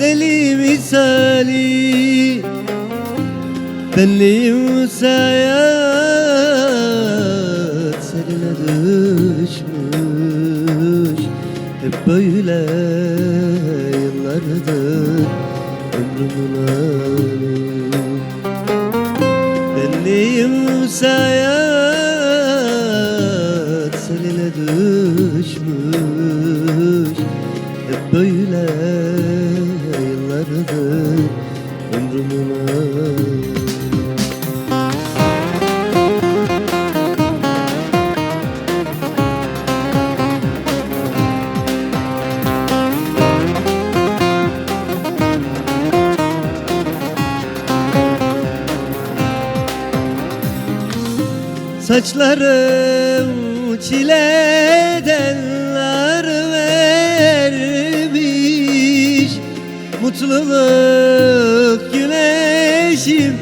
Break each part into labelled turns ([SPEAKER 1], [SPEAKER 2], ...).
[SPEAKER 1] deli misali Benliğim sayat seninle düşmüş. Hep böyle yıllardır ömrümün hali. Benliğim sayat seninle düşmüş. Hep böyle yıllardır ömrümün hali Saçlarım çileden Mutluluk güneşim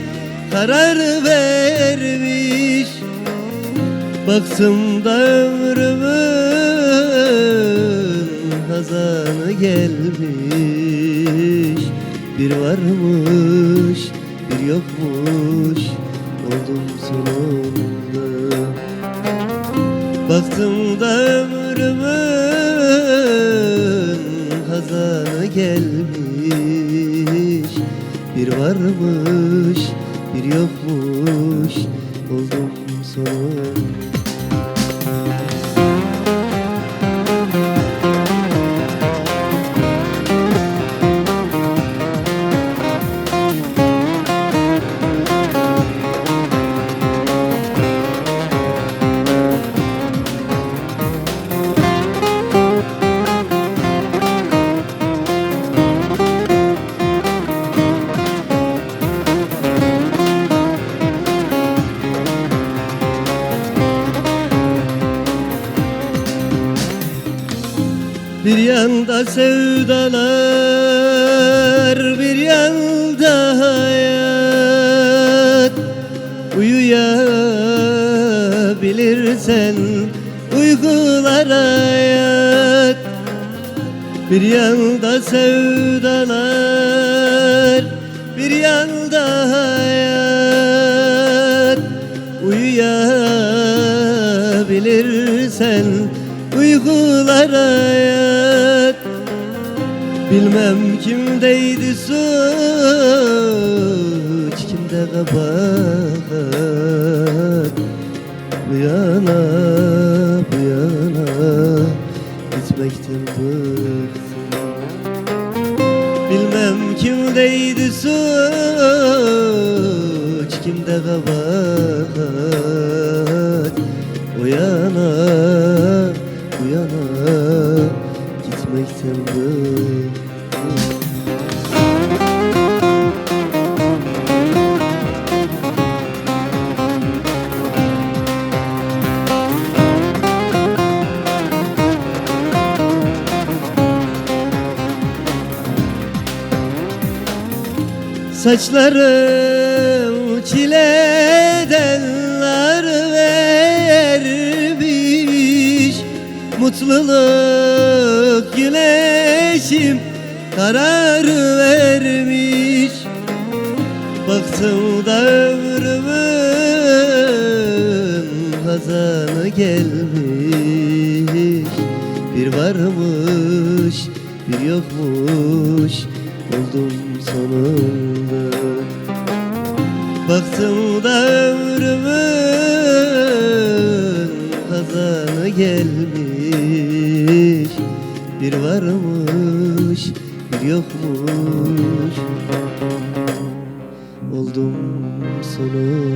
[SPEAKER 1] karar vermiş. Baktım da ömrümün hazanı gelmiş. Bir varmış bir yokmuş oldum sonunda. Baktım da ömrümün hazanı gelmiş Bir varmış bir yokmuş. Oldum sonunda Bir yanda sevdalar, bir yanda hayat. Uyuyabilirsen uykulara yat Bir yanda sevdalar, bir yanda hayat. Uyuyabilirsen uykulara Bilmem kimdeydi suç kimde kabahat. Bu yana bu yana gitmekten bıktım Bilmem kimdeydi suç kimde kabahat. O yana bu yana gitmekten bıktım Saçlarım çileden nar vermiş. Mutluluk güneşim karar vermiş. Baktım da ömrümün hazanı gelmiş. Bir varmış bir yokmuş oldum sonunda. Baktım da ömrümün hazanı gelmiş. Bir varmış bir yokmuş. Oldum sonunda